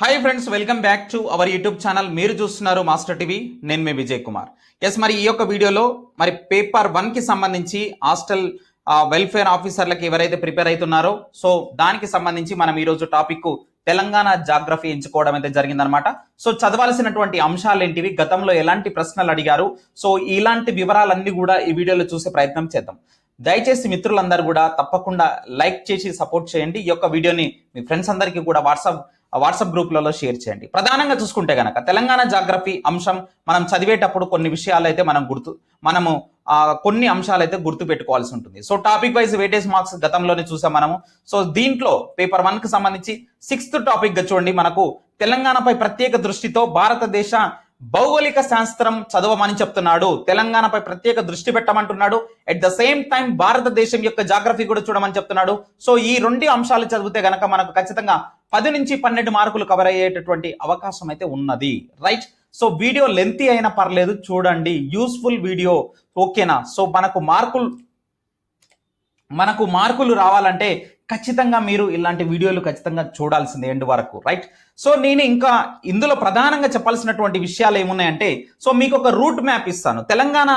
Hi friends welcome back to our YouTube channel మీరు చూస్తున్నారు master TV నేను మీ Vijay Kumar. Yes మరి ఈ యొక్క వీడియోలో మరి పేపర్ వన్కి సంబంధించి హాస్టల్ వెల్ఫేర్ ఆఫీసర్లకి ఎవరైతే ప్రిపేర్ అవుతున్నారో సో దానికి సంబంధించి మనం ఈరోజు టాపిక్ తెలంగాణ జాగ్రఫీ ఎంచుకోవడం అయితే జరిగిందనమాట సో చదవాల్సినటువంటి అంశాలు ఏంటివి? గతంలో ఎలాంటి ప్రశ్నలు అడిగారు? సో ఇలాంటి వివరాలన్నీ కూడా ఈ వీడియోలో చూసే ప్రయత్నం చేద్దాం. దయచేసి మిత్రులందరూ కూడా తప్పకుండా లైక్ చేసి సపోర్ట్ చేయండి. ఈ యొక్క వీడియోని మీ ఫ్రెండ్స్ అందరికీ కూడా వాట్సాప్ వాట్సాప్ గ్రూప్లలో షేర్ చేయండి. ప్రధానంగా చూసుకుంటే గనక తెలంగాణ జాగ్రఫీ అంశం మనం చదివేటప్పుడు కొన్ని విషయాలు అయితే మనం గుర్తు మనము కొన్ని అంశాలు అయితే గుర్తు పెట్టుకోవాల్సి ఉంటుంది. So topic wise weightage marks గతంలోనే చూసాం మనము. సో దీంట్లో పేపర్ వన్కి సంబంధించి సిక్స్త్ టాపిక్గా చూడండి. మనకు తెలంగాణపై ప్రత్యేక దృష్టితో భారతదేశ భౌగోళిక శాస్త్రం చదవమని చెప్తున్నాడు. తెలంగాణపై ప్రత్యేక దృష్టి పెట్టమంటున్నాడు. అట్ ద సేమ్ టైం భారతదేశం యొక్క జాగ్రఫీ కూడా చూడమని చెప్తున్నాడు. సో ఈ రెండు అంశాలు చదివితే గనక మనకు ఖచ్చితంగా పది నుంచి పన్నెండు మార్కులు కవర్ అయ్యేటటువంటి అవకాశం అయితే ఉన్నది. రైట్ సో వీడియో లెంతీ అయినా పర్లేదు చూడండి. యూస్ఫుల్ వీడియో ఓకేనా సో మనకు మార్కులు మనకు మార్కులు రావాలంటే ఖచ్చితంగా మీరు ఇలాంటి వీడియోలు ఖచ్చితంగా చూడాల్సిందే ఎండ్ వరకు. రైట్ సో నేను ఇంకా ఇందులో ప్రధానంగా చెప్పాల్సినటువంటి విషయాలు ఏమున్నాయంటే సో మీకు ఒక రూట్ మ్యాప్ ఇస్తాను. తెలంగాణ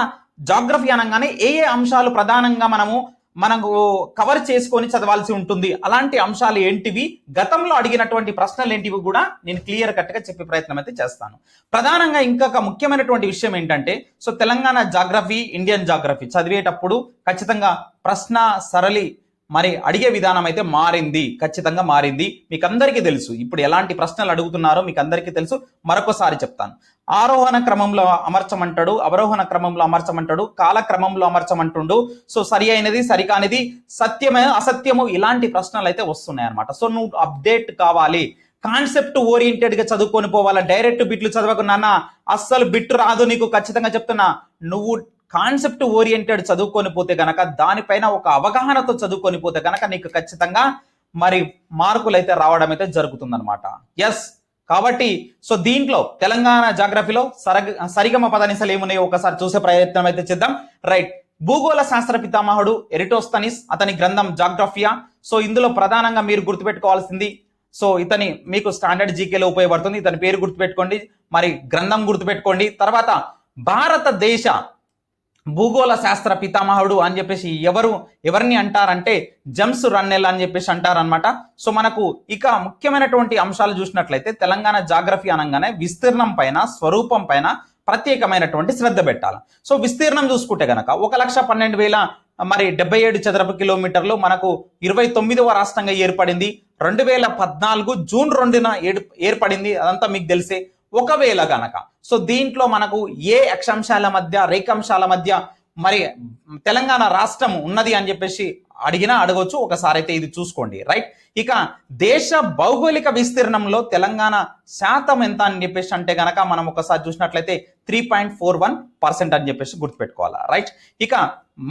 జాగ్రఫీ అనగానే ఏ ఏ అంశాలు ప్రధానంగా మనము మనకు కవర్ చేసుకొని చదవాల్సి ఉంటుంది. అలాంటి అంశాలు ఏంటివి? గతంలో అడిగినటువంటి ప్రశ్నలు ఏంటివి కూడా నేను క్లియర్ కట్గా చెప్పే ప్రయత్నం అయితే చేస్తాను. ప్రధానంగా ఇంకొక ముఖ్యమైనటువంటి విషయం ఏంటంటే so Telangana geography Indian geography చదివేటప్పుడు ఖచ్చితంగా ప్రశ్న సరళి మరి అడిగే విధానం అయితే మారింది. ఖచ్చితంగా మారింది. మీకు అందరికీ తెలుసు. ఇప్పుడు ఎలాంటి ప్రశ్నలు అడుగుతున్నారో మీకు అందరికీ తెలుసు. మరొకసారి చెప్తాను. ఆరోహణ క్రమంలో అమర్చమంటాడు అవరోహణ క్రమంలో అమర్చమంటాడు కాలక్రమంలో అమర్చమంటుండు. సో సరి అయినది సరికానిది సత్యమే అసత్యము ఇలాంటి ప్రశ్నలు అయితే వస్తున్నాయి అనమాట సో నువ్వు అప్డేట్ కావాలి. కాన్సెప్ట్ ఓరియంటెడ్గా చదువుకొని పోవాలా? డైరెక్ట్ బిట్లు చదవకు నాన్న అస్సలు బిట్ రాదు నీకు. ఖచ్చితంగా చెప్తున్నా నువ్వు కాన్సెప్ట్ ఓరియంటెడ్ చదువుకొని పోతే గనక దానిపైన ఒక అవగాహనతో చదువుకొని పోతే గనక నీకు ఖచ్చితంగా మరి మార్కులు అయితే రావడం అయితే జరుగుతుందనమాట ఎస్ కాబట్టి సో దీంట్లో తెలంగాణ జాగ్రఫీలో సరగ సరిగమ పదనిసలు ఏమున్నాయో ఒకసారి చూసే ప్రయత్నం అయితే చేద్దాం. రైట్. భూగోళ శాస్త్ర పితామహుడు ఎరిటోస్తనిస్ అతని గ్రంథం జాగ్రఫియా. సో ఇందులో ప్రధానంగా మీరు గుర్తుపెట్టుకోవాల్సింది సో ఇతని మీకు స్టాండర్డ్ జీకేలో ఉపయోగపడుతుంది. ఇతని పేరు గుర్తుపెట్టుకోండి మరి గ్రంథం గుర్తుపెట్టుకోండి. తర్వాత భారతదేశ భూగోళ శాస్త్ర పితామహుడు అని చెప్పేసి ఎవరు ఎవరిని అంటారంటే జమ్స్ రన్నెల్ అని చెప్పేసి అంటారనమాట సో మనకు ఇక ముఖ్యమైనటువంటి అంశాలు చూసినట్లయితే తెలంగాణ జాగ్రఫీ అనగానే విస్తీర్ణం పైన స్వరూపం పైన ప్రత్యేకమైనటువంటి శ్రద్ధ పెట్టాలి. సో విస్తీర్ణం చూసుకుంటే గనక ఒక లక్ష పన్నెండు వేల మరి డెబ్బై ఏడు చదరపు కిలోమీటర్లు మనకు ఇరవై తొమ్మిదవ రాష్ట్రంగా ఏర్పడింది. రెండు వేల పద్నాలుగు జూన్ రెండున ఏర్పడింది. అదంతా మీకు తెలిసే. ఒకవేళ గనక. సో దీంట్లో మనకు ఏ అక్షాంశాల మధ్య రేఖాంశాల మధ్య మరి తెలంగాణ రాష్ట్రం ఉన్నది అని చెప్పేసి అడిగినా అడగొచ్చు. ఒకసారి అయితే ఇది చూసుకోండి. రైట్? ఇక దేశ భౌగోళిక విస్తీర్ణంలో తెలంగాణ శాతం ఎంత అని చెప్పేసి అంటే గనక మనం ఒకసారి చూసినట్లయితే three point four one percent అని చెప్పేసి గుర్తుపెట్టుకోవాలా? రైట్? ఇక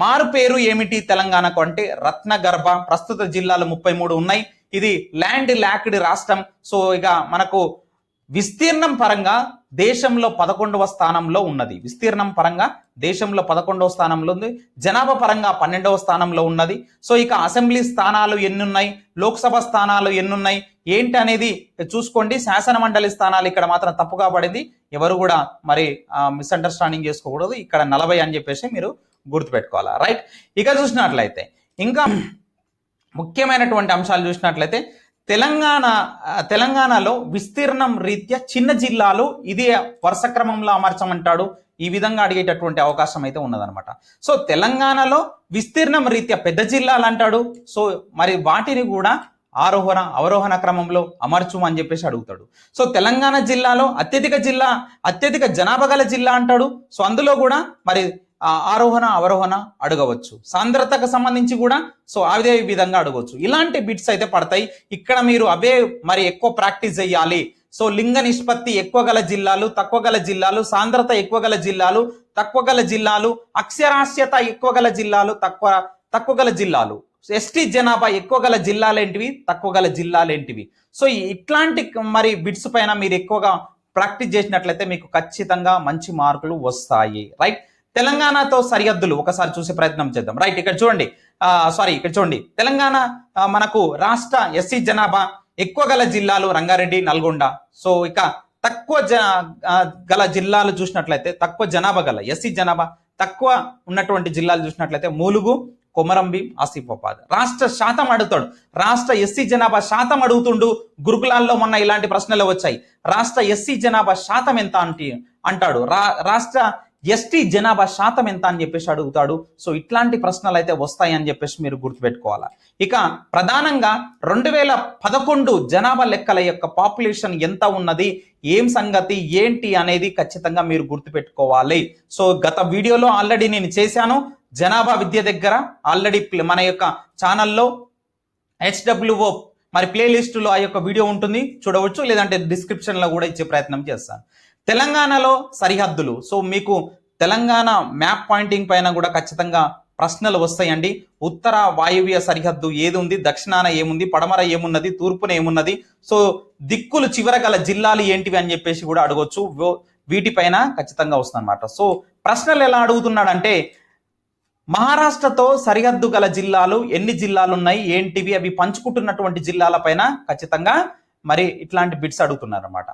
మారు పేరు ఏమిటి తెలంగాణకు అంటే రత్నగర్భ ప్రస్తుత జిల్లాలు ముప్పై మూడు ఉన్నాయి. ఇది ల్యాండ్ ల్యాక్డ్ రాష్ట్రం. సో ఇక మనకు విస్తీర్ణం పరంగా దేశంలో పదకొండవ స్థానంలో ఉన్నది. విస్తీర్ణం పరంగా దేశంలో పదకొండవ స్థానంలో ఉంది. జనాభా పరంగా పన్నెండవ స్థానంలో ఉన్నది. సో ఇక అసెంబ్లీ స్థానాలు ఎన్నున్నాయి? లోక్సభ స్థానాలు ఎన్నున్నాయి? ఏంటి అనేది చూసుకోండి. శాసన మండలి స్థానాలు ఇక్కడ మాత్రం తప్పుగా పడింది. ఎవరు కూడా మరి మిస్అండర్స్టాండింగ్ చేసుకోకూడదు. ఇక్కడ నలభై అని చెప్పేసి మీరు గుర్తుపెట్టుకోవాలా. రైట్ ఇక చూసినట్లయితే ఇంకా ముఖ్యమైనటువంటి అంశాలు చూసినట్లయితే తెలంగాణ తెలంగాణలో విస్తీర్ణం రీత్యా చిన్న జిల్లాలు ఇది వరుస క్రమంలో అమర్చమంటాడు. ఈ విధంగా అడిగేటటువంటి అవకాశం అయితే ఉన్నదనమాట సో తెలంగాణలో విస్తీర్ణం రీత్యా పెద్ద జిల్లాలు అంటాడు. సో మరి వాటిని కూడా ఆరోహణ అవరోహణ క్రమంలో అమర్చు అని చెప్పేసి అడుగుతాడు. సో తెలంగాణ జిల్లాలో అత్యధిక జిల్లా అత్యధిక జనాభా గల జిల్లా అంటాడు. సో అందులో కూడా మరి ఆరోహణ అవరోహణ అడగవచ్చు. సాంద్రతకు సంబంధించి కూడా సో అదే విధంగా అడగవచ్చు. ఇలాంటి బిట్స్ అయితే పడతాయి. ఇక్కడ మీరు అవే మరి ఎక్కువ ప్రాక్టీస్ చేయాలి. సో లింగ నిష్పత్తి ఎక్కువ గల జిల్లాలు తక్కువ గల జిల్లాలు సాంద్రత ఎక్కువ గల జిల్లాలు తక్కువ గల జిల్లాలు అక్షరాస్యత ఎక్కువ గల జిల్లాలు తక్కువ తక్కువ గల జిల్లాలు. ఎస్టీ జనాభా ఎక్కువ గల జిల్లాలేంటివి తక్కువ గల జిల్లాలేంటివి. సో ఇట్లాంటి మరి బిట్స్ పైన మీరు ఎక్కువగా ప్రాక్టీస్ చేసినట్లయితే మీకు ఖచ్చితంగా మంచి మార్కులు వస్తాయి. రైట్? తెలంగాణతో సరిహద్దులు ఒకసారి చూసే ప్రయత్నం చేద్దాం. రైట్ ఇక్కడ చూడండి. సారీ ఇక్కడ చూడండి. తెలంగాణ మనకు రాష్ట్ర ఎస్సీ జనాభా ఎక్కువ గల జిల్లాలు రంగారెడ్డి నల్గొండ. సో ఇక తక్కువ జ గల జిల్లాలు చూసినట్లయితే తక్కువ జనాభా గల ఎస్సీ జనాభా తక్కువ ఉన్నటువంటి జిల్లాలు చూసినట్లయితే మూలుగు కొమరంభీం ఆసిఫాబాద్. రాష్ట్ర శాతం అడుగుతాడు. రాష్ట్ర ఎస్సీ జనాభా శాతం అడుగుతుండు. గురుకులాల్లో మొన్న ఇలాంటి ప్రశ్నలు వచ్చాయి. రాష్ట్ర ఎస్సీ జనాభా శాతం ఎంత అంటే అంటాడు. రా రాష్ట్ర ఎస్టీ జనాభా శాతం ఎంత అని చెప్పేసి అడుగుతాడు. సో ఇట్లాంటి ప్రశ్నలు అయితే వస్తాయి అని చెప్పేసి మీరు గుర్తుపెట్టుకోవాలి. ఇక ప్రధానంగా రెండు వేల పదకొండు జనాభా లెక్కల యొక్క పాపులేషన్ ఎంత ఉన్నది ఏం సంగతి ఏంటి అనేది ఖచ్చితంగా మీరు గుర్తుపెట్టుకోవాలి. సో గత వీడియోలో ఆల్రెడీ నేను చేశాను. జనాభా విద్య దగ్గర ఆల్రెడీ మన యొక్క ఛానల్లో హెచ్డబ్ల్యూఓ మరి ప్లేలిస్టులో ఆ యొక్క వీడియో ఉంటుంది. చూడవచ్చు లేదంటే డిస్క్రిప్షన్లో కూడా ఇచ్చే ప్రయత్నం చేస్తాను. తెలంగాణలో సరిహద్దులు. సో మీకు తెలంగాణ మ్యాప్ పాయింటింగ్ పైన కూడా ఖచ్చితంగా ప్రశ్నలు వస్తాయండి. ఉత్తర వాయువ్య సరిహద్దు ఏది ఉంది దక్షిణాన ఏముంది? పడమర ఏమున్నది? తూర్పున ఏమున్నది? సో దిక్కులు చివర గల జిల్లాలు ఏంటివి అని చెప్పేసి కూడా అడగొచ్చు. వో- వీటిపైన ఖచ్చితంగా వస్తుంది అనమాట సో ప్రశ్నలు ఎలా అడుగుతున్నాడంటే మహారాష్ట్రతో సరిహద్దు గల జిల్లాలు ఎన్ని జిల్లాలు ఉన్నాయి ఏంటివి? అవి పంచుకుంటున్నటువంటి జిల్లాలపైన ఖచ్చితంగా మరి ఇట్లాంటి బిట్స్ అడుగుతున్నారు అనమాట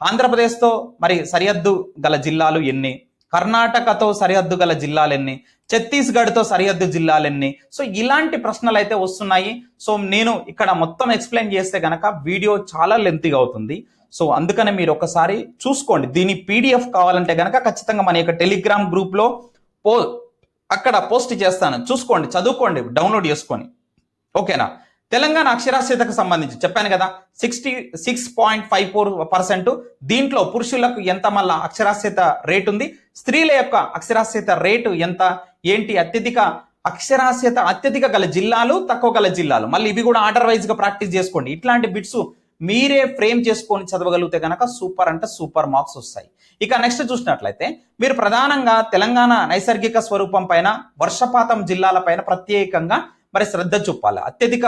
ఆంధ్రప్రదేశ్తో మరి సరిహద్దు గల జిల్లాలు ఎన్ని? కర్ణాటకతో సరిహద్దు గల జిల్లాలు ఎన్ని ఛత్తీస్గఢ్తో సరిహద్దు జిల్లాలు ఎన్ని సో ఇలాంటి ప్రశ్నలు అయితే వస్తున్నాయి. సో నేను ఇక్కడ మొత్తం ఎక్స్ప్లెయిన్ చేస్తే గనక వీడియో చాలా లెంతీగా అవుతుంది. సో అందుకనే మీరు ఒకసారి చూసుకోండి. దీని పీడిఎఫ్ కావాలంటే గనక ఖచ్చితంగా మన యొక్క టెలిగ్రామ్ గ్రూప్లో పో అక్కడ పోస్ట్ చేస్తాను. చూసుకోండి చదువుకోండి డౌన్లోడ్ చేసుకొని. ఓకేనా? తెలంగాణ అక్షరాస్యతకు సంబంధించి చెప్పాను కదా sixty six point five four percent దీంట్లో పురుషులకు ఎంత మళ్ళా అక్షరాస్యత రేట్ ఉంది? స్త్రీల యొక్క అక్షరాస్యత రేటు ఎంత? ఏంటి? అత్యధిక అక్షరాస్యత అత్యధిక గల జిల్లాలు తక్కువ గల జిల్లాలు. మళ్ళీ ఇవి కూడా ఆర్డర్ వైజ్గా ప్రాక్టీస్ చేసుకోండి. ఇట్లాంటి బిట్స్ మీరే ఫ్రేమ్ చేసుకొని చదవగలిగితే కనుక సూపర్ అంటే సూపర్ మార్క్స్ వస్తాయి. ఇక నెక్స్ట్ చూసినట్లయితే మీరు ప్రధానంగా తెలంగాణ నైసర్గిక స్వరూపం పైన వర్షపాతం జిల్లాల పైన ప్రత్యేకంగా మరి శ్రద్ధ చూపాలి. అత్యధిక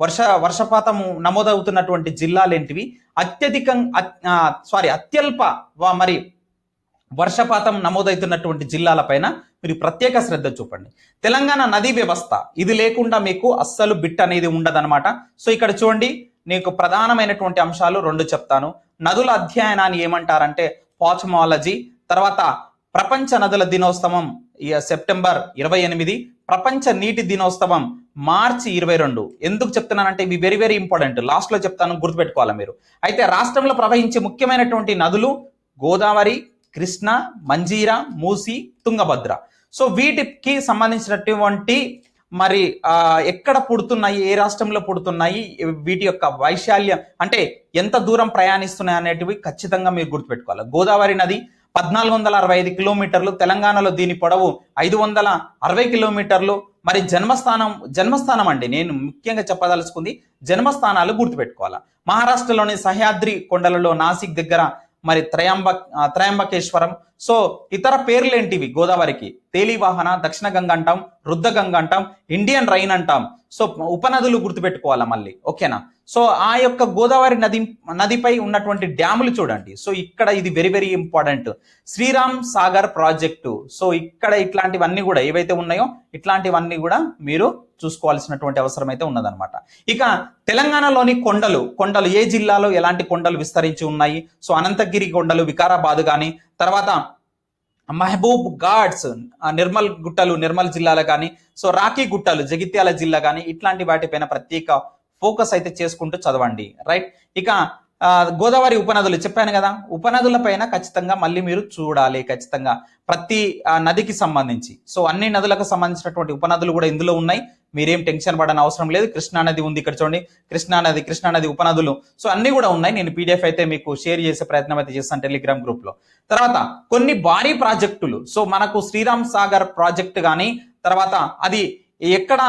వర్ష వర్షపాతము నమోదవుతున్నటువంటి జిల్లాలు ఏంటివి? అత్యధికం సారీ అత్యల్ప వా- మరి వర్షపాతం నమోదవుతున్నటువంటి జిల్లాలపైన మీరు ప్రత్యేక శ్రద్ధ చూపండి. తెలంగాణ నదీ వ్యవస్థ ఇది లేకుండా మీకు అస్సలు బిట్ అనేది ఉండదన్నమాట. సో ఇక్కడ చూడండి నీకు ప్రధానమైనటువంటి అంశాలు రెండు చెప్తాను. నదుల అధ్యయనాన్ని ఏమంటారంటే పాచమాలజీ తర్వాత ప్రపంచ నదుల దినోత్సవం సెప్టెంబర్ ఇరవై ఎనిమిది ప్రపంచ నీటి దినోత్సవం మార్చి ఇరవై రెండు. ఎందుకు చెప్తున్నానంటే ఇవి వెరీ వెరీ ఇంపార్టెంట్ లాస్ట్లో చెప్తాను గుర్తుపెట్టుకోవాలి మీరు? అయితే రాష్ట్రంలో ప్రవహించే ముఖ్యమైనటువంటి నదులు గోదావరి కృష్ణ మంజీరా మూసి తుంగభద్ర. సో వీటికి సంబంధించినటువంటి మరి ఎక్కడ పుడుతున్నాయి ఏ రాష్ట్రంలో పుడుతున్నాయి వీటి యొక్క వైశాల్యం అంటే ఎంత దూరం ప్రయాణిస్తున్నాయి అనేటివి ఖచ్చితంగా మీరు గుర్తుపెట్టుకోవాలి. గోదావరి నది పద్నాలుగు వందల అరవై ఐదు కిలోమీటర్లు తెలంగాణలో దీని పొడవు ఐదు వందల అరవై కిలోమీటర్లు. మరి జన్మస్థానం జన్మస్థానం అండి నేను ముఖ్యంగా చెప్పదలుచుకుంది జన్మస్థానాలు గుర్తుపెట్టుకోవాలి. మహారాష్ట్రలోని సహ్యాద్రి కొండలలో నాసిక్ దగ్గర మరి త్రయంబ త్రయంబకేశ్వరం సో ఇతర పేర్లు ఏంటివి గోదావరికి తేలివాహన దక్షిణ గంగ అంటాం రుద్ద గంగ అంటాం ఇండియన్ రైన్ అంటాం. సో ఉపనదులు గుర్తుపెట్టుకోవాలా మళ్ళీ? ఓకేనా? సో ఆ యొక్క గోదావరి నది నదిపై ఉన్నటువంటి డ్యాములు చూడండి. సో ఇక్కడ ఇది very very important Sriram Sagar project. So ఇక్కడ ఇట్లాంటివన్నీ కూడా ఏవైతే ఉన్నాయో ఇట్లాంటివన్నీ కూడా మీరు చూసుకోవాల్సినటువంటి అవసరం అయితే ఉన్నదన్నమాట. ఇక తెలంగాణలోని కొండలు. కొండలు ఏ జిల్లాలో ఎలాంటి కొండలు విస్తరించి ఉన్నాయి? సో అనంతగిరి కొండలు వికారాబాద్ కానీ తర్వాత మహబూబ్ ఘాట్స్ నిర్మల్ గుట్టలు నిర్మల్ జిల్లాలో కానీ సో రాఖీ గుట్టలు జగిత్యాల జిల్లా కానీ ఇట్లాంటి వాటిపైన ప్రత్యేక ఫోకస్ అయితే చేసుకుంటూ చదవండి. రైట్? ఇక గోదావరి ఉపనదులు చెప్పాను కదా. ఉపనదుల పైన ఖచ్చితంగా మళ్ళీ మీరు చూడాలి ఖచ్చితంగా. ప్రతి నదికి సంబంధించి. సో అన్ని నదులకు సంబంధించినటువంటి ఉపనదులు కూడా ఇందులో ఉన్నాయి. మీరేం టెన్షన్ పడని అవసరం లేదు. కృష్ణా నది ఉంది ఇక్కడ చూడండి. కృష్ణా నది కృష్ణా నది ఉపనదులు. సో అన్నీ కూడా ఉన్నాయి. నేను పీడిఎఫ్ అయితే మీకు షేర్ చేసే ప్రయత్నం అయితే చేస్తాను టెలిగ్రామ్ గ్రూప్లో. తర్వాత కొన్ని భారీ ప్రాజెక్టులు. సో మనకు శ్రీరామ్ సాగర్ ప్రాజెక్ట్ కానీ తర్వాత అది ఎక్కడ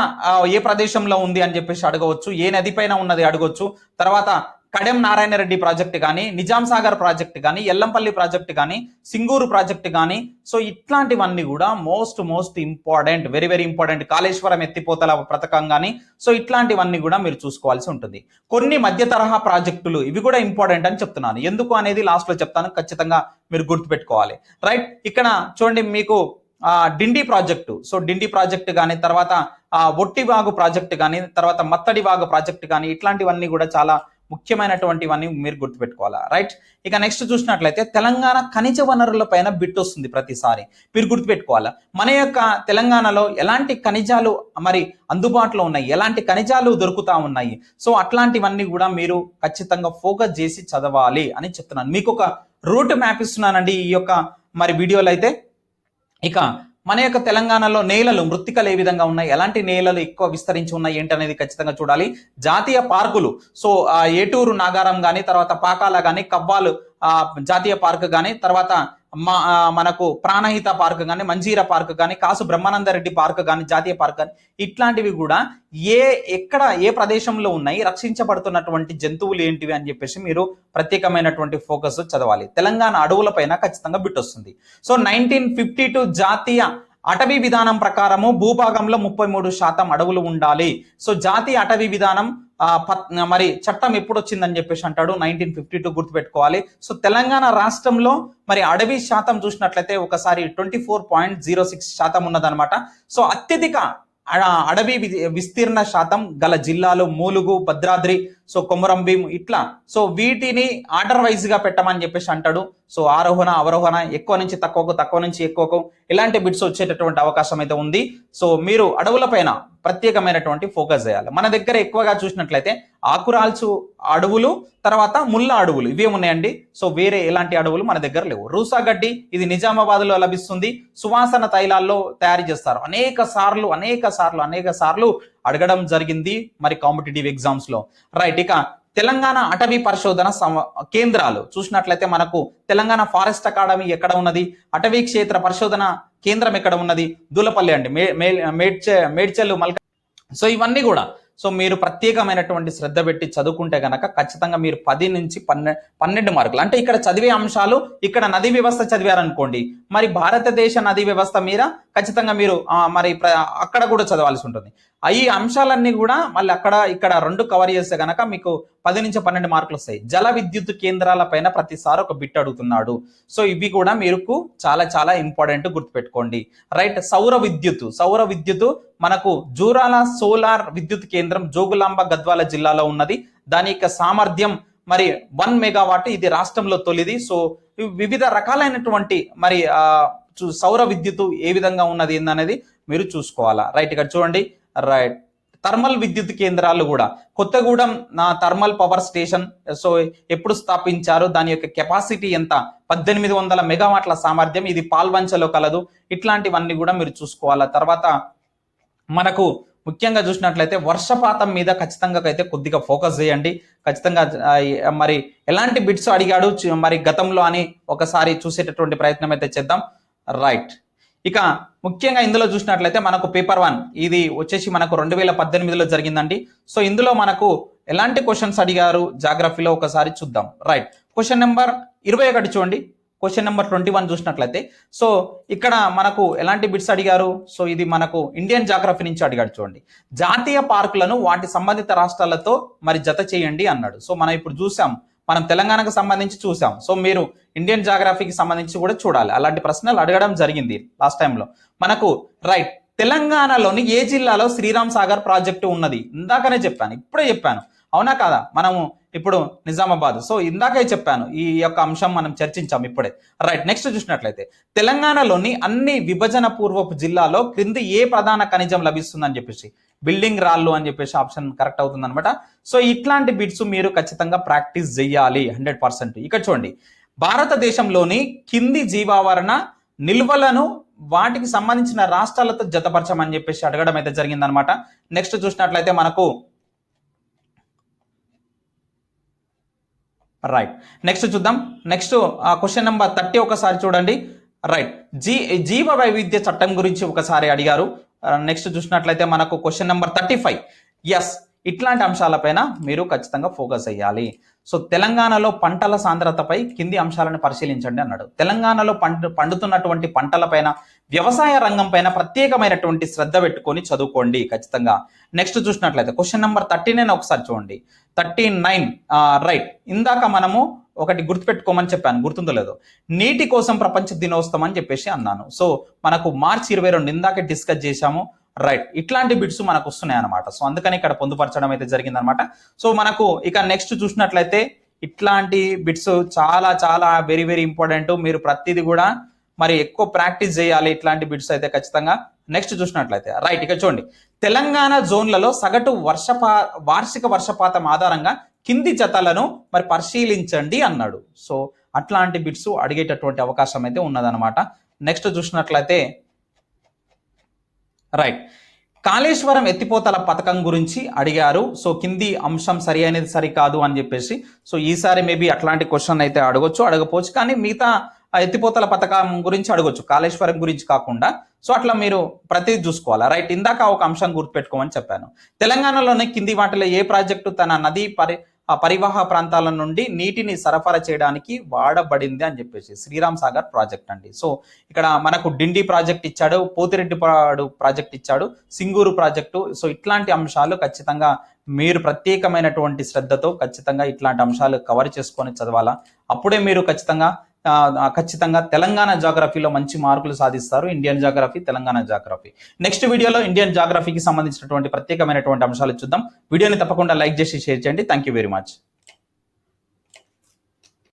ఏ ప్రదేశంలో ఉంది అని చెప్పేసి అడగవచ్చు. ఏ నది పైన ఉన్నది అడగవచ్చు. తర్వాత కడెం నారాయణ రెడ్డి ప్రాజెక్ట్ కానీ నిజాం సాగర్ ప్రాజెక్ట్ కానీ ఎల్లంపల్లి ప్రాజెక్ట్ కానీ సింగూరు ప్రాజెక్ట్ కానీ సో ఇట్లాంటివన్నీ కూడా most most important very very important Kaleshwaram ఎత్తిపోతల పథకం కానీ సో ఇట్లాంటివన్నీ కూడా మీరు చూసుకోవాల్సి ఉంటుంది. కొన్ని మధ్య తరహా ప్రాజెక్టులు ఇవి కూడా ఇంపార్టెంట్ అని చెప్తున్నాను. ఎందుకు అనేది లాస్ట్లో చెప్తాను. ఖచ్చితంగా మీరు గుర్తుపెట్టుకోవాలి. రైట్ ఇక్కడ చూడండి మీకు Dindi project. So Dindi project కానీ తర్వాత ఒట్టివాగు ప్రాజెక్టు ప్రాజెక్ట్ కానీ తర్వాత మత్తడి ప్రాజెక్టు ప్రాజెక్ట్ కానీ ఇట్లాంటివన్నీ కూడా చాలా ముఖ్యమైనటువంటివన్నీ మీరు గుర్తుపెట్టుకోవాలా? రైట్ ఇక నెక్స్ట్ చూసినట్లయితే తెలంగాణ ఖనిజ వనరుల పైన బిట్ వస్తుంది ప్రతిసారి. మీరు గుర్తుపెట్టుకోవాలా? మన యొక్క తెలంగాణలో ఎలాంటి ఖనిజాలు మరి అందుబాటులో ఉన్నాయి? ఎలాంటి ఖనిజాలు దొరుకుతా ఉన్నాయి? సో అట్లాంటివన్నీ కూడా మీరు ఖచ్చితంగా ఫోకస్ చేసి చదవాలి అని చెప్తున్నాను. మీకు ఒక రూట్ మ్యాప్ ఇస్తున్నానండి ఈ యొక్క మరి వీడియోలో అయితే ఇక మన యొక్క తెలంగాణలో నేలలు మృత్తికలు ఏ విధంగా ఉన్నాయి? ఎలాంటి నేలలు ఎక్కువ విస్తరించి ఉన్నాయి ఏంటనేది ఖచ్చితంగా చూడాలి. జాతీయ పార్కులు. సో ఆ, ఏటూరు నాగారం కానీ తర్వాత పాకాల కానీ కవ్వాలు జాతీయ పార్క్ కానీ తర్వాత మనకు ప్రాణహిత పార్క్ కానీ మంజీరా పార్క్ కానీ కాసు బ్రహ్మానందరెడ్డి పార్క్ కానీ జాతీయ పార్క్ కానీ ఇట్లాంటివి కూడా ఏ ఎక్కడ ఏ ప్రదేశంలో ఉన్నాయి రక్షించబడుతున్నటువంటి జంతువులు ఏంటివి అని చెప్పేసి మీరు ప్రత్యేకమైనటువంటి ఫోకస్ చదవాలి. తెలంగాణ అడవులపైన ఖచ్చితంగా బిట్టొస్తుంది సో నైన్టీన్ ఫిఫ్టీ టూ జాతీయ అటవీ విధానం ప్రకారము భూభాగంలో ముప్పై మూడు శాతం అడవులు ఉండాలి. సో జాతీయ అటవీ విధానం మరి చట్టం ఎప్పుడు వచ్చిందని చెప్పేసి అంటాడు. నైన్టీన్ ఫిఫ్టీ టూ గుర్తుపెట్టుకోవాలి. సో తెలంగాణ రాష్ట్రంలో మరి అడవి శాతం చూసినట్లయితే ఒకసారి twenty four point zero six శాతం ఉన్నదన్నమాట. సో అత్యధిక అడవి విస్తీర్ణ శాతం గల జిల్లాలు మూలుగు భద్రాద్రి సో కొమరంభీం ఇట్లా. సో వీటిని ఆర్డర్ వైజ్గా పెట్టమని చెప్పేసి అంటాడు. సో ఆరోహణ అవరోహణ ఎక్కువ నుంచి తక్కువకు తక్కువ నుంచి ఎక్కువకు ఇలాంటి బిట్స్ వచ్చేటటువంటి అవకాశం అయితే ఉంది. సో మీరు అడవులపైన ప్రత్యేకమైనటువంటి ఫోకస్ చేయాలి. మన దగ్గర ఎక్కువగా చూసినట్లయితే ఆకురాల్చు అడవులు తర్వాత ముళ్ళ అడవులు ఇవే ఉన్నాయండి. సో వేరే ఎలాంటి అడవులు మన దగ్గర లేవు. రూసా గడ్డి ఇది నిజామాబాద్లో లభిస్తుంది. సువాసన తైలాల్లో తయారు చేస్తారు. అనేక సార్లు అనేక సార్లు అనేక సార్లు అడగడం జరిగింది మరి కాంపిటేటివ్ ఎగ్జామ్స్లో. రైట్ ఇక తెలంగాణ అటవీ పరిశోధన సమ- కేంద్రాలు చూసినట్లయితే మనకు తెలంగాణ ఫారెస్ట్ అకాడమీ ఎక్కడ ఉన్నది? అటవీ క్షేత్ర పరిశోధన కేంద్రం ఎక్కడ ఉన్నది? దూలపల్లి అండి. మే మే- మేడ్చే మేడ్చల్ మల్క సో ఇవన్నీ కూడా. సో మీరు ప్రత్యేకమైనటువంటి శ్రద్ధ పెట్టి చదువుకుంటే కనుక ఖచ్చితంగా మీరు పది నుంచి పన్నె పన్నెండు మార్కులు. అంటే ఇక్కడ చదివే అంశాలు ఇక్కడ నదీ వ్యవస్థ చదివారనుకోండి. మరి భారతదేశ నదీ వ్యవస్థ మీద ఖచ్చితంగా మీరు మరి అక్కడ కూడా చదవాల్సి ఉంటుంది. ఈ అంశాలన్నీ కూడా మళ్ళీ అక్కడ ఇక్కడ రెండు కవర్ చేస్తే కనుక మీకు పది నుంచి పన్నెండు మార్కులు వస్తాయి. జల విద్యుత్ కేంద్రాల పైన ప్రతిసారి ఒక బిట్ అడుగుతున్నాడు. సో ఇవి కూడా మీకు చాలా చాలా ఇంపార్టెంట్ గుర్తుపెట్టుకోండి. రైట్ సౌర విద్యుత్. సౌర విద్యుత్ మనకు జూరాల సోలార్ విద్యుత్ కేంద్రం జోగులాంబ గద్వాల జిల్లాలో ఉన్నది. దాని యొక్క సామర్థ్యం మరి వన్ మెగావాట్ ఇది రాష్ట్రంలో తొలిది. సో వివిధ రకాలైనటువంటి మరి చూ- సౌర విద్యుత్ ఏ విధంగా ఉన్నది ఏందనేది మీరు చూసుకోవాలా. రైట్ ఇక్కడ చూడండి. రైట్ థర్మల్ విద్యుత్ కేంద్రాలు కూడా. కొత్తగూడెం నా థర్మల్ పవర్ స్టేషన్ సో ఎప్పుడు స్థాపించారు? దాని యొక్క కెపాసిటీ ఎంత? పద్దెనిమిది వందల మెగావాట్ల సామర్థ్యం. ఇది పాల్వంచలో కలదు. ఇట్లాంటివన్నీ కూడా మీరు చూసుకోవాలి? తర్వాత మనకు ముఖ్యంగా చూసినట్లయితే వర్షపాతం మీద ఖచ్చితంగా అయితే కొద్దిగా ఫోకస్ చేయండి. ఖచ్చితంగా మరి ఎలాంటి బిట్స్ అడిగాడు? మరి గతంలో అని ఒకసారి చూసేటటువంటి ప్రయత్నం అయితే చేద్దాం. రైట్ ఇక ముఖ్యంగా ఇందులో చూసినట్లయితే మనకు పేపర్ వన్ ఇది వచ్చేసి మనకు రెండు వేల పద్దెనిమిదిలో జరిగిందండి. సో ఇందులో మనకు ఎలాంటి క్వశ్చన్స్ అడిగారు? జాగ్రఫీలో ఒకసారి చూద్దాం. రైట్ క్వశ్చన్ నెంబర్ ఇరవై ఒకటి చూడండి. క్వశ్చన్ నెంబర్ ట్వంటీ వన్ చూసినట్లయితే. సో ఇక్కడ మనకు ఎలాంటి బిట్స్ అడిగారు? సో ఇది మనకు ఇండియన్ జాగ్రఫీ నుంచి అడిగాడు చూడండి. జాతీయ పార్కులను వాటి సంబంధిత రాష్ట్రాలతో మరి జత చేయండి అన్నాడు. సో మనం ఇప్పుడు చూసాం మనం తెలంగాణకు సంబంధించి చూసాం. సో మీరు ఇండియన్ జాగ్రఫీకి సంబంధించి కూడా చూడాలి. అలాంటి ప్రశ్నలు అడగడం జరిగింది లాస్ట్ టైంలో మనకు రైట్ తెలంగాణలోని ఏ జిల్లాలో శ్రీరామ్ సాగర్ ప్రాజెక్టు ఉన్నది? ఇందాకనే చెప్పాను ఇప్పుడే చెప్పాను. అవునా కాదా? మనము ఇప్పుడు నిజామాబాద్. సో ఇందాకే చెప్పాను ఈ యొక్క అంశం మనం చర్చించాం ఇప్పుడే. రైట్ నెక్స్ట్ చూసినట్లయితే తెలంగాణలోని అన్ని విభజన పూర్వపు జిల్లాలో క్రింది ఏ ప్రధాన ఖనిజం లభిస్తుందని చెప్పేసి బిల్డింగ్ రాళ్ళు అని చెప్పేసి ఆప్షన్ కరెక్ట్ అవుతుంది అనమాట సో ఇట్లాంటి బిట్స్ మీరు ఖచ్చితంగా ప్రాక్టీస్ చేయాలి హండ్రెడ్ పర్సెంట్. ఇక్కడ చూడండి భారతదేశంలోని కింది జీవావరణ నిల్వలను వాటికి సంబంధించిన రాష్ట్రాలతో జతపరచమని చెప్పేసి అడగడం అయితే జరిగిందనమాట నెక్స్ట్ చూసినట్లయితే మనకు రైట్ నెక్స్ట్ చూద్దాం. నెక్స్ట్ క్వశ్చన్ నెంబర్ థర్టీ ఒకసారి చూడండి. రైట్ జీ జీవ వైవిధ్య చట్టం గురించి ఒకసారి అడిగారు. నెక్స్ట్ చూసినట్లయితే మనకు question number thirty five yes ఇట్లాంటి అంశాలపైన మీరు ఖచ్చితంగా ఫోకస్ అయ్యాలి సో తెలంగాణలో పంటల సాంద్రతపై కింది అంశాలను పరిశీలించండి అన్నాడు. తెలంగాణలో పండు పండుతున్నటువంటి పంటలపైన వ్యవసాయ రంగం పైన ప్రత్యేకమైనటువంటి శ్రద్ధ పెట్టుకొని చదువుకోండి ఖచ్చితంగా. నెక్స్ట్ చూసినట్లయితే క్వశ్చన్ నెంబర్ థర్టీ నైన్ ఒకసారి చూడండి. థర్టీ నైన్ రైట్ ఇందాక మనము ఒకటి గుర్తుపెట్టుకోమని చెప్పాను గుర్తుందో లేదో. నీటి కోసం ప్రపంచ దినోత్సవం అని చెప్పేసి అన్నాను. సో మనకు మార్చి ఇరవై రెండు ఇందాకే డిస్కస్ చేశాము రైట్ ఇట్లాంటి బిట్స్ మనకు వస్తున్నాయి అనమాట సో అందుకని ఇక్కడ పొందుపరచడం అయితే జరిగిందనమాట సో మనకు ఇక నెక్స్ట్ చూసినట్లయితే ఇట్లాంటి బిట్స్ చాలా చాలా వెరీ వెరీ ఇంపార్టెంట్ మీరు ప్రతిదీ కూడా మరి ఎక్కువ ప్రాక్టీస్ చేయాలి ఇట్లాంటి బిట్స్ అయితే ఖచ్చితంగా నెక్స్ట్ చూసినట్లయితే. రైట్ ఇక చూడండి. తెలంగాణ జోన్లలో సగటు వర్షపా వార్షిక వర్షపాతం ఆధారంగా కింది జతలను మరి పరిశీలించండి అన్నాడు. సో అట్లాంటి బిట్స్ అడిగేటటువంటి అవకాశం అయితే ఉన్నదనమాట నెక్స్ట్ చూసినట్లయితే రైట్. కాళేశ్వరం ఎత్తిపోతల పథకం గురించి అడిగారు. సో కింది అంశం సరి అనేది సరికాదు అని చెప్పేసి. సో ఈసారి మేబీ అట్లాంటి క్వశ్చన్ అయితే అడగొచ్చు అడగపోవచ్చు. కానీ మిగతా ఎత్తిపోతల పథకం గురించి అడగొచ్చు కాళేశ్వరం గురించి కాకుండా. సో అట్లా మీరు ప్రతి చూసుకోవాలా? రైట్ ఇందాక ఒక అంశం గుర్తుపెట్టుకోమని చెప్పాను. తెలంగాణలోని కింది వాటిలో ఏ ప్రాజెక్టు తన నదీ పరి పరివాహ ప్రాంతాల నుండి నీటిని సరఫరా చేయడానికి వాడబడింది అని చెప్పేసి శ్రీరామ్ సాగర్ ప్రాజెక్ట్ అండి. సో ఇక్కడ మనకు డిండి ప్రాజెక్ట్ ఇచ్చాడు పోతిరెడ్డిపాడు ప్రాజెక్ట్ ఇచ్చాడు సింగూరు ప్రాజెక్టు. సో ఇట్లాంటి అంశాలు ఖచ్చితంగా మీరు ప్రత్యేకమైనటువంటి శ్రద్ధతో ఖచ్చితంగా ఇట్లాంటి అంశాలు కవర్ చేసుకొని చదవాలా? అప్పుడే మీరు ఖచ్చితంగా ఖచ్చితంగా తెలంగాణ జాగ్రఫీలో మంచి మార్కులు సాధిస్తారు. Indian geography Telangana geography. Next వీడియోలో ఇండియన్ జాగ్రఫీకి సంబంధించినటువంటి ప్రత్యేకమైనటువంటి అంశాలు చూద్దాం. వీడియోని తప్పకుండా లైక్ చేసి షేర్ చేయండి. Thank you very much